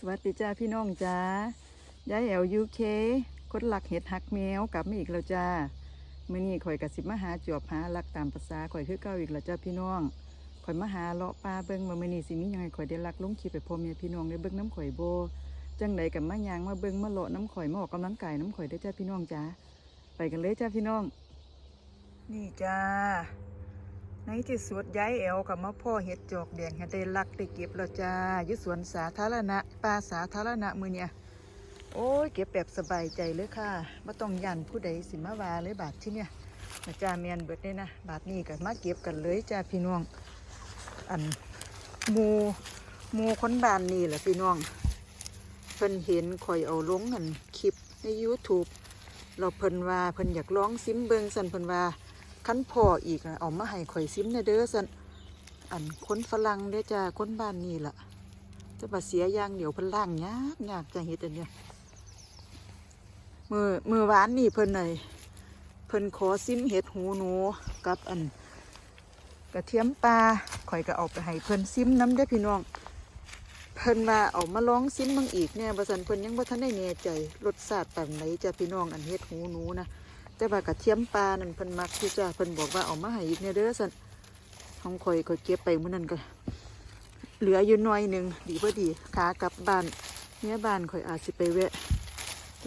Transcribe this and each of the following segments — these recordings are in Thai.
สวัสดีจ้าพี่น้องจ้ายายแอลยูเคคนหลักเห็ดหักแมวกลับมาอีกแล้วจ้าเมื่อนี้ข่อยกับสิบมาหาจอบหาหลักตามภาษาข่อยคือเก่าอีกแล้วจ้าพี่น้องข่อยมาหาเลาะปลาเบิ่งมามื่อนี้สิมียังไงข่อยได้ลักลงขีไปพ่อแม่พี่น้องได้เบิ่งน้ำข่อยโบจังใดกับมายางมาเบิ่งมาเลาะน้ำข่อยมาออกกำลังกายน้ำข่อยได้จ้าพี่น้องจ้าไปกันเลยจ้าพี่น้อง นี่จ้า ในที่สุดย้ายแอวกับมาพ่อเห็ดจอกแดงให้ได้ลักได้เก็บแล้วจ้ายู่สวนสาธารณะป่าสาธารณะมือเนี่ยโอ้ยเก็บแบบสบายใจเลยค่ะไม่ต้องยันผู้ใดสิมาวาเลยบาทที่เนี่ยนะจ้าเมียนเบิดเลยนะบาทนี้ก็มาเก็บกันเลยจ้าพี่น้อง อันมูมูค้นบานนี่แหละพี่น้องเพิ่นเห็นข่อยเอาลงอันคลิปใน YouTube เราเพิ่นว่าเพิ่นอยากลองซิมเบิงสันเพิ่นว่า คันพ่ออีกเอามาให้ข่อยซิมนเด้อสันอันคนฝรั่งเด้อจ้าคนบ้านนี่ล่ะ จะมาเสียยางเดี๋ยวเพิ่นล่างยากยากจะเฮ็ดอันเนี้ยมือมือหวานนี่เพิ่นหน่อยเพิ่นขอซิมเห็ดหูหนูกับอันกระเทียมปลาข่อยก็เอาไปให้เพิ่นซิมน้ำได้พี่น้อง เพิ่นว่าเอามาลองซิมบางอีกเนี่ยบสันเพิ่นยังบ่ทันได้แน่ใจรสชาติปานไหนจ้าพี่น้องอันเฮ็ดหูหนูนะ แต่ว่ากระเทียมปลานั่นเพิ่นมักที่จ้าเพิ่นบอกว่าเอามาให้อีกเนี่ยเด้อสั่นของข่อยข่อยเก็บไปมื้อนั้นก็เหลืออยู่หน่อยหนึ่งดีบ่ดีขากลับบ้านเนี่ยบ้านข่อยอาจสิไปแวะ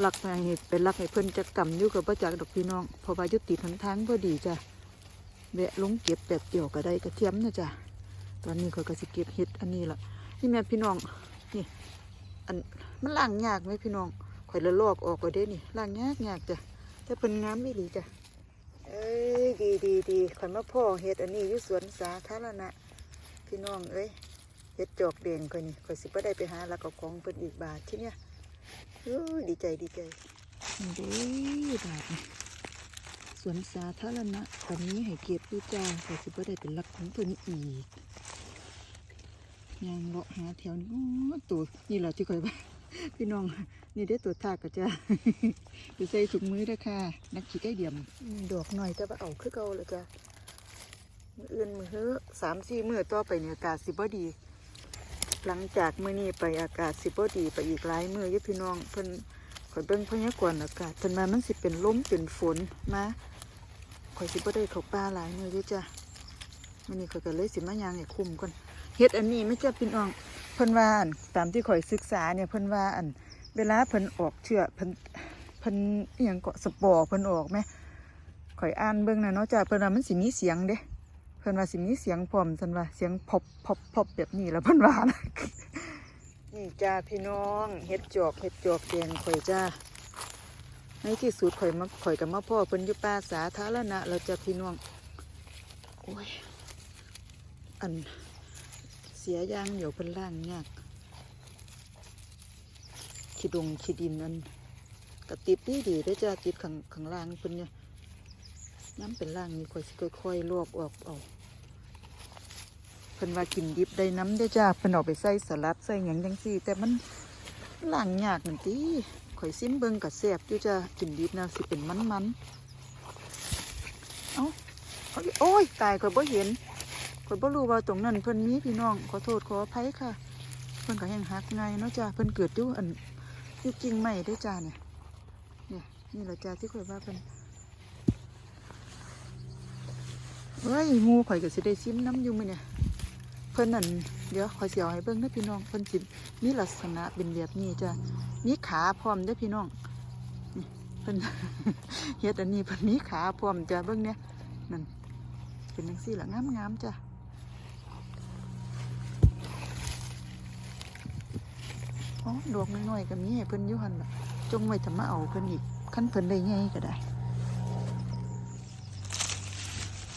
ลักมาให้ไปลักให้เพิ่นจักำอยู่กับบ่จักดอกพี่น้องพราะว่ายู่ติดทางทางบ่ดีจ้ะแวะลงเก็บแปบเดียวก็ได้กระเทียมนะจ้ะตอนนี้ข่อยก็สิเก็บเห็ดอันนี้ละนี่แม่พี่น้องนี่อันมันล้างยากไหมพี่น้องข่อยละลอกออกก็ได้นี่ล้างยากยากจ้ะ ถ้าเป็นงามไม่ดีจ้ะเอ้ยดีดีดีข่อยมาพ่อเห็ดอันนี้อยู่สวนสาธารณะพี่น้องเอ้ยเห็ดจอกแดงข่อยนี่ข่อยสิบ่ได้ไปหาลักเอาของเพิ่นอีกบาทที่เนี่ยเอ้ยดีใจดีใจนี่เด้บาทนะสวนสาธารณะตอนนี้ให้เก็บดูจ้าข่อยสิบ่ได้เป็นลักของเพิ่นอีกยางเลาะหาแถวนี้โอ้ยตัวนี่แหละที่ข่อยว่า พี่น้อง นี่ได้ตัวทากกระจ้าดูใส่ถุงมือเด้ค่ะ นักขีดได้เดียม ดอกหน่อยจะมาเอาคือเก่าเลยจ้ะมืออื่นมือเฮ้อสามสี่มือต่อไปเนี่ยอากาศสิบ่ดี หลังจากมือนี้ไปอากาศสิบ่ดีไปอีกหลายมือยู่พี่น้องเพิ่นข่อยเบิ่งพยากรณ์อากาศเพิ่นมามันสิเป็นลมเป็นฝนมาข่อยสิบ่ได้เขาป่าหลายมือยู่จ้ะมื้อนี้ข่อยก็เลยสิมายางให้คุ้มก่อนเฮ็ดอันนี้ไม่จ้ะพี่น้อง เพิ่นว่าอันตามที่ข่อยศึกษาเนี่ยเพิ่นว่าอันเวลาเพิ่นออกเชื้อเพิ่นเพิ่นอหยังเกาะสปอร์เพิ่นออกไหมข่อยอ่านเบิ่งนะเนาะจ้าเพิ่นว่ามันสิมีเสียงเด้เพิ่นว่าสิมีเสียงพร้อมซั่นว่าเสียงพบพบพบแบบนี้แล้วเพิ่นว่านะนี่จ้าพี่น้องเฮ็ดจอกเฮ็ดจอกแดงข่อยจ้าในที่สุดข่อยมาข่อยกับมาพ่อเพิ่นอยู่ป่าสาธารณะแล้วจ้าพี่น้องโอ้ยอัน เสียยางเดี๋ยวเพิ่นล่างยากขีดงขีดินนั่นกระติดดีดีได้จ้าติดข้างข้างล่างเพิ่นเนี่ยน้ำเป็นล่างนี่ค่อยสิค่อยๆลวกออกเอาเพิ่นว่ากินดิบได้น้ำได้จ้าเพิ่นเอาไปใส่สลัดใส่หยังจังซี่ แต่มันล่างยากนั่นติข่อยซิมเบิงกับแซ่บอยู่จ้ากินดิบนะสิเป็นมันๆเอ้าเอโอ้ยตายข่อยบ่เห็น ข่อยบ่รู้ว่าตรงนั้นเพิ่นมีพี่น้องขอโทษขออภัยค่ะ เพิ่นก็แห้งหักไงเนาะจ้าเพิ่นเกิดอยู่อันอยู่กิ่งไม้ได้จ้าเนี่ยเนี่ยนี่แหละจ้าที่ข่อยว่าเพิ่นเฮ้ยหมูข่อยก็สิได้ซิมน้ำอยู่มื้อเนี่ยเพิ่นนั่นเดี๋ยวข่อยสิเอาให้เบิ่งเด้อพี่น้องเพิ่นสิมีลักษณะเป็นแบบนี้จ้ามีขาพร้อมเด้อพี่น้องเพิ่นเฮ็ดอันนี้เพิ่นมีขาพร้อมจ้าเบิ่งเนี่ยนั่นเป็นจังซี่ล่ะงามๆจ้า อ๋อดอกน้อยๆก็มีให้เพิ่นอยู่หั่นล่ะจงไว้จะมาเอาเพิ่นอีกคันเพิ่นได้ใหญ่ก็ได้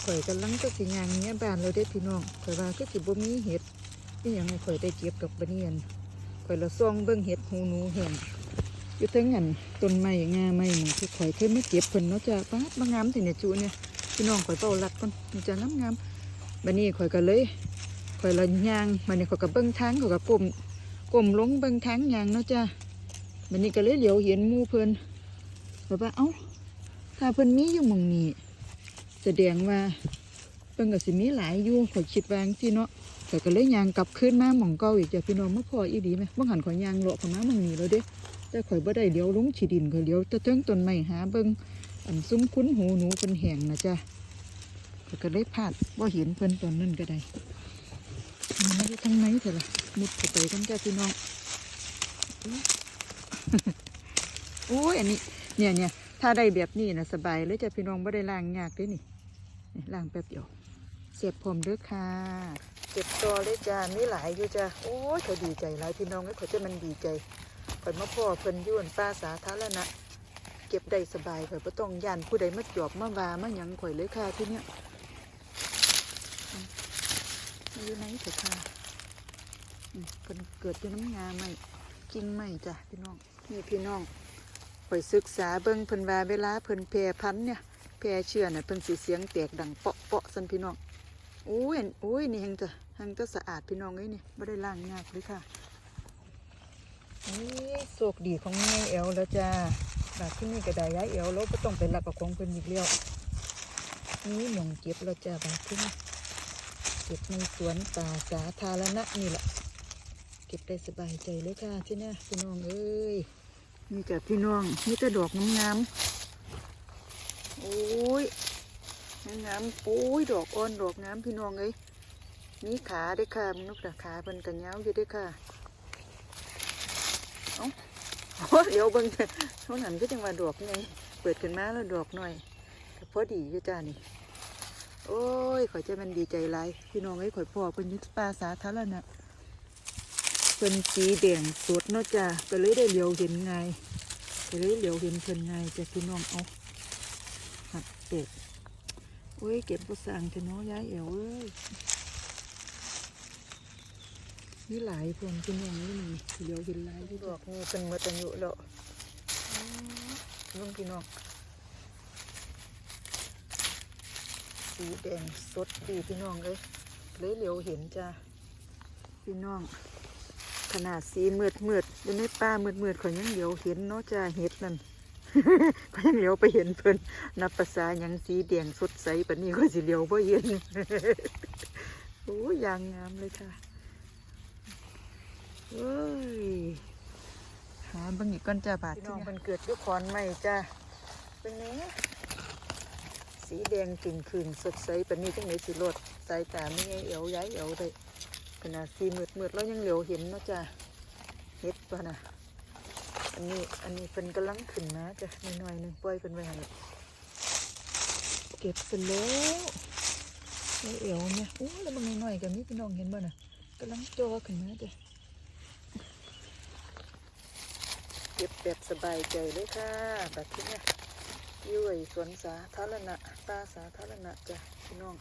ข่อยกำลังจะสิยางเนี้ยบ้านเราได้พี่น้องข่อยว่าคือสิบ่มีเห็ดนี่ยังให้ข่อยได้เก็บดอกบะเนียนข่อยละซ่องเบิ่งเห็ดหูหนูแห้งอยู่เทั้งอันต้นไม้งาไม้หมู่ที่ข่อยเคยมาเก็บเพิ่นเนาะจ้ะป้าดมางงามที่เนี่ยจูเนี่ยพี่น้องข่อยเป้ารัดก่อนนี่จะงามๆบัดนี้ข่อยก็เลยข่อยละย่างบัดนี้ข่อยก็เบิ่งทางข่อยก็ก้ม กลมลงเบิ่งทางยางเนาะจ้ะมันนี้ก็เลยเหลียวเห็นมูเพิ่นแบบว่าเอ้าถ้าเพิ่นมีอยู่มองนี้แสดงว่าเพิ่นก็สิมีหลายอยู่ข่อยคิดวางซี่เนาะข่อยข่ก็เลยยางกลับขึ้นมาหม่องเก่าอีกจ้ะพี่น้องมาพออีดีไหมบ่หันข่อยยางเลาะเข้ามาหม่องนี้แล้วเด้แต่ข่อยบ่ได้เลี้ยวลงฉีดินข่อยเลี้ยวแตะเทิงต้นไม้หาเบิ่งอันซุ้มคุ้นหูหนูเป็นแห้งนะจ้ะข่อยก็เลยพลาดบ่าเห็นเพิ่นตอนนั้นก็ได้ มันอยู่ทางไหนเถอะล่ะมุดเข้าไปกันจ้ะพี่น้องโอ้ยอันนี้ เนี่ยเนี่ยถ้าได้แบบนี้นะสบายเลยจ้ะพี่น้องไม่ได้ล้างยากเด้วยนี่นี่ล้างแป๊บเดียวเสียบผมเด้อค่ะเก็บตัวเลยจ้ามีหลายอยู่จ้ะโอ้ยเขาดีใจหลายพี่น้องเลยเขาจะมันดีใจข่อยมาพ่อเพิ่นอยุ่นป้าสาธารณะเก็บได้สบายข่อยบ่ต้องย่านผู้ใดมาจอบมาว่ามาหยังข่อยเลยค่ะที่เนี้ย อืมมาอยู่ไหนเถอะค่ะอืมเพิ่นเกิดอยู่น้ำงาไหมกิ่งไหมจ้ะพี่น้องนี่พี่น้องข่อยศึกษาเบิ่งเพิ่นว่าเวลาเพิ่นแพร่พันเนี่ยแพร่เชื้อน่ะเพิ่นสิเสียงแตกดังเปาะเปาะซั่นพี่น้องโอ้ยอันโอ้ยนี่แฮงจะแฮงจะสะอาดพี่น้องเอ้ยนี่บ่ได้ล้างยากเลยค่ะนี่โชคดีของแม่แอวแล้วจ้าบาดที่นี่ก็ได้ย้ายแอวแล้วบ่ต้องไปรับกับของเพิ่นอีกแล้วนี่หมองเก็บแล้วจ้าบาที่นี่ เก็บในสวนป่าสาธารณะนี่แหละ เก็บได้สบายใจเลยค่ะที่นี่พี่น้องเอ้ยนี่จ้ะพี่น้องนี่แต่ดอกงามๆโอ้ยงามๆโอ้ยดอกอ่อนดอกงามพี่น้องเอ้ยนี่ขาเด้ค่ะมึงนกตาขาเพิ่นกันยาวอยู่เด้ค่ะเอ้าโอ้เดี๋ยวเบิ่งเท่านั้นก็จังว่าดอกไงเปิดขึ้นมาแล้วดอกหน่อยพอดีอยู่จ้านี่ โอ้ยข่อยจะมันดีใจหลายพี่น้องเอ้ยข่อยพ่อเพิ่นอยึดป่าสาธารณะเพิ่นสีแดงสดเนาะจ้าก็เลยได้เลียวเห็นไงายก็เลยเลียวเห็นเพิ่นไงายจ้ะพี่น้องเอาหักเป็ดโอ้ยเก็บบุษางเถอะเนาะย้ายเอวเอ้ยนี่หลายพวงพี่น้องนี่นี่เลียวเห็นหลายที่ดอกนี่เป็นหมดอายุแล้วอ๋อลุงพี่น้อง สีแดงสดดีพี่น้องเอ้ยเลยเหลียวเห็นจ้าพี่น้อง ขนาดสีมืดมืดๆอยู่ในป่ามืดมืดขอยยังเหลียวเห็นเนาะจ้าเห็ดนั่นข่อยยังเหลียวไปเห็นเพิ่นนับภาษายังสีแดงสดใสปานนี้ก็สิเหลียวบ่เห็นโอ้ยยางงามเลยค่ะเอ้ยหาบางอีกก้อนจ้าบาทพี่น้องมันเกิดด้วยขอนไม้จ้าเป็นไง สีแดงกลิ่นคืนสดใสปานนี้จังไหนสิรดสายตาไม่ไงเอวย้ายเอวได้ขนาดสีมืดมืดแล้วยังเหลียวเห็นนะจ้ะเฮ็ดป่ะนะอันนี้อันนี้เป็นกำลังขึ้นนะจ้ะหน่อยๆหนึ่งปล่อยเป็นไว้ให้เก็บเสร็จแล้วไอ้เอวเนี่ยโอ้แล้วมันหน่อยๆกับนี้พี่น้องเห็นบ่นะกำลังจอขึ้นมาจ้ะเก็บแบบสบายใจเลยค่ะแบบนี่ ยอยู่ไอ้สวนสาธารณะป่าสาธารณะจ้ะพี่น้อง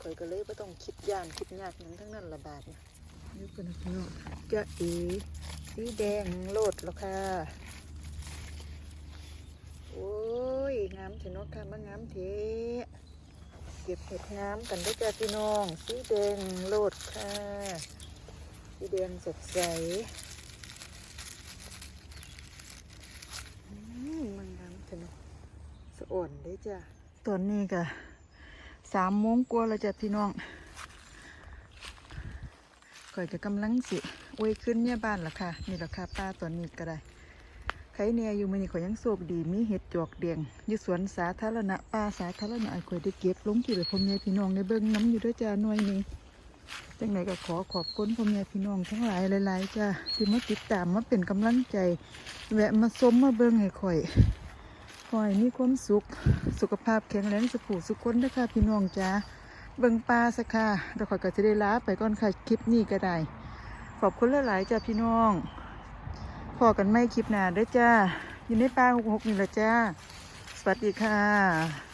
ข่อยก็เลยไม่ต้องคิดย่านคิดยากหยังทั้งนั้นละบาทเนี่ยนี่เป็นพี่น้องจะอีสีแดงโลดแล้วค่ะ โอ้ยงามเถนาะค่ะมางามเทเก็บเห็ดงามกันด้วยจ้ะพี่น้อง สีแดงโลดค่ะ สีแดงสดใสอืมมันงามจัง สะอ่อนเด้จ้ะตอนนี้ก็สามโมงกว่าแล้วจ้ะพี่น้องข่อยก็กำลังสิอวยขึ้นเนี่ยบ้านละค่ะ นี่ละค่ะป้าตอนนี้ก็ได้ใครเนี่ยอยู่มันนี่ข่อยยังโชคดี มีเห็ดจอกแดงอยู่สวนสาธารณะป่าสาธารณะข่อยได้เก็บลงที่เลยพ่อแม่พี่น้องในเบิ้งน้ำอยู่ด้วยจ้าหน่วยนึงจังไหนก็ขอขอบคุณพ่อแม่พี่น้องทั้งหลายหลายๆจ้าที่มาติดตามมาเป็นกำลังใจ แวะมาส้มมาเบิ่งให้ข่อย ขอยมีความสุข สุขภาพแข็งแรงสุขุสุขคนนะคะพี่น้องจ้าเบิ่งปลาสักค่ะแล้วข่อยก็จะได้ลาไปก่อนค่ะคลิปนี้ก็ได้ ขอบคุณหลายๆจ้าพี่น้องพอกันไม่คลิปหนาเด้อจ้าอยู่ในปลาหกหกนี่แหละจ้า สวัสดีค่ะ